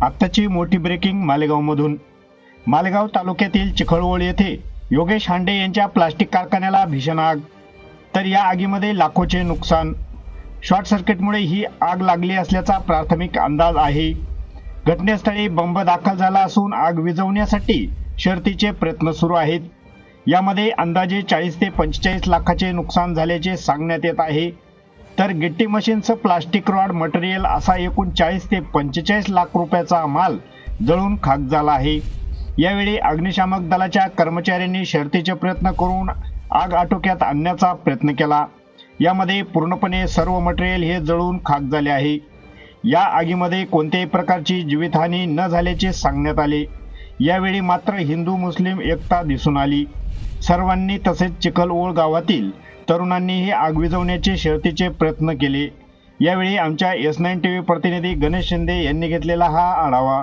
आत्ताची मोठी ब्रेकिंग मालेगावमधून. मालेगाव तालुक्यातील चिखळवळ येथे योगेश हांडे यांच्या प्लास्टिक कारखान्याला भीषण आग. तर या आगीमध्ये लाखोचे नुकसान. शॉर्ट सर्किटमुळे ही आग लागली असल्याचा प्राथमिक अंदाज आहे. घटनास्थळी बंब दाखल झाला असून आग विझवण्यासाठी शर्तीचे प्रयत्न सुरू आहेत. यामध्ये अंदाजे चाळीस ते पंचेचाळीस लाखाचे नुकसान झाल्याचे सांगण्यात येत आहे. तर गिट्टी मशीनचं प्लास्टिक रॉड मटेरियल असा एकूण चाळीस ते पंचेचाळीस लाख रुपयाचा माल जळून खाक झाला आहे. यावेळी अग्निशामक दलाच्या कर्मचाऱ्यांनी शर्तीचे प्रयत्न करून आग आटोक्यात आणण्याचा प्रयत्न केला. यामध्ये पूर्णपणे सर्व मटेरियल हे जळून खाक झाले आहे. या आगीमध्ये कोणत्याही प्रकारची जीवितहानी न झाल्याचे सांगण्यात आले. यावेळी मात्र हिंदू मुस्लिम एकता दिसून आली. सर्वांनी तसेच चिखलओळ गावातील तरुणांनीही आग विझवण्याचे शर्तीचे प्रयत्न केले. यावेळी आमच्या एस नाईन टी व्ही प्रतिनिधी गणेश शिंदे यांनी घेतलेला हा आढावा.